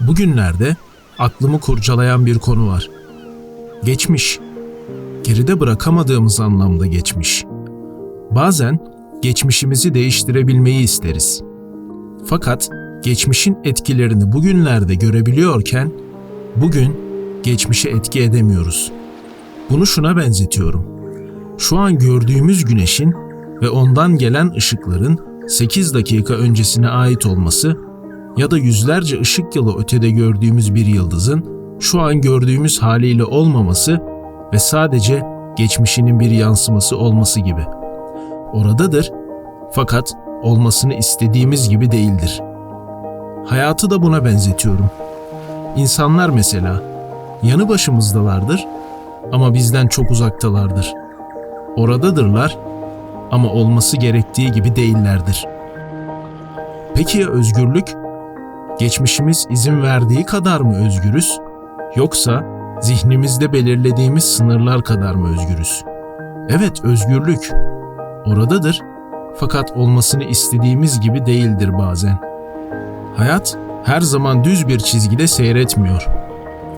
Bugünlerde aklımı kurcalayan bir konu var. Geçmiş. Geride bırakamadığımız anlamda geçmiş. Bazen geçmişimizi değiştirebilmeyi isteriz. Fakat geçmişin etkilerini bugünlerde görebiliyorken bugün geçmişe etki edemiyoruz. Bunu şuna benzetiyorum. Şu an gördüğümüz güneşin ve ondan gelen ışıkların 8 dakika öncesine ait olması ya da yüzlerce ışık yılı ötede gördüğümüz bir yıldızın şu an gördüğümüz haliyle olmaması ve sadece geçmişinin bir yansıması olması gibi. Oradadır fakat olmasını istediğimiz gibi değildir. Hayatı da buna benzetiyorum. İnsanlar mesela yanı başımızdalardır ama bizden çok uzaktalardır. Oradadırlar ama olması gerektiği gibi değillerdir. Peki ya özgürlük? Geçmişimiz izin verdiği kadar mı özgürüz? Yoksa zihnimizde belirlediğimiz sınırlar kadar mı özgürüz? Evet, özgürlük. Oradadır fakat olmasını istediğimiz gibi değildir bazen. Hayat her zaman düz bir çizgide seyretmiyor.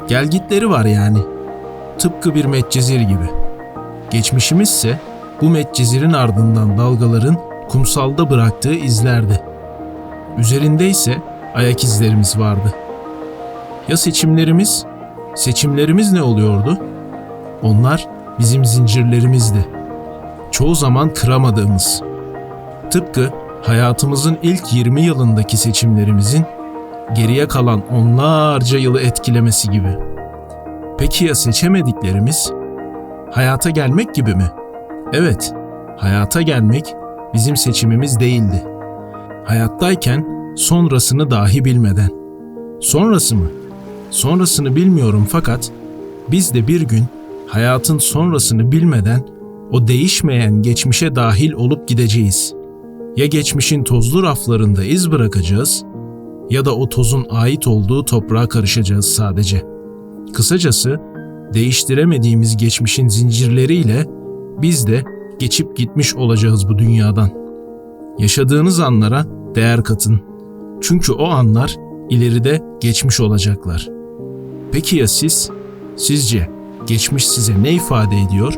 Gelgitleri var yani. Tıpkı bir metcezir gibi. Geçmişimizse bu metcezirin ardından dalgaların kumsalda bıraktığı izlerdi. Üzerinde ise ayak izlerimiz vardı. Ya seçimlerimiz? Seçimlerimiz ne oluyordu? Onlar bizim zincirlerimizdi. Çoğu zaman kıramadığımız. Tıpkı hayatımızın ilk 20 yılındaki seçimlerimizin geriye kalan onlarca yılı etkilemesi gibi. Peki ya seçemediklerimiz? Hayata gelmek gibi mi? Evet, hayata gelmek bizim seçimimiz değildi. Hayattayken sonrasını dahi bilmeden. Sonrası mı? Sonrasını bilmiyorum fakat biz de bir gün hayatın sonrasını bilmeden o değişmeyen geçmişe dahil olup gideceğiz. Ya geçmişin tozlu raflarında iz bırakacağız ya da o tozun ait olduğu toprağa karışacağız sadece. Kısacası değiştiremediğimiz geçmişin zincirleriyle biz de geçip gitmiş olacağız bu dünyadan. Yaşadığınız anlara değer katın. Çünkü o anlar ileride geçmiş olacaklar. Peki ya siz? Sizce geçmiş size ne ifade ediyor?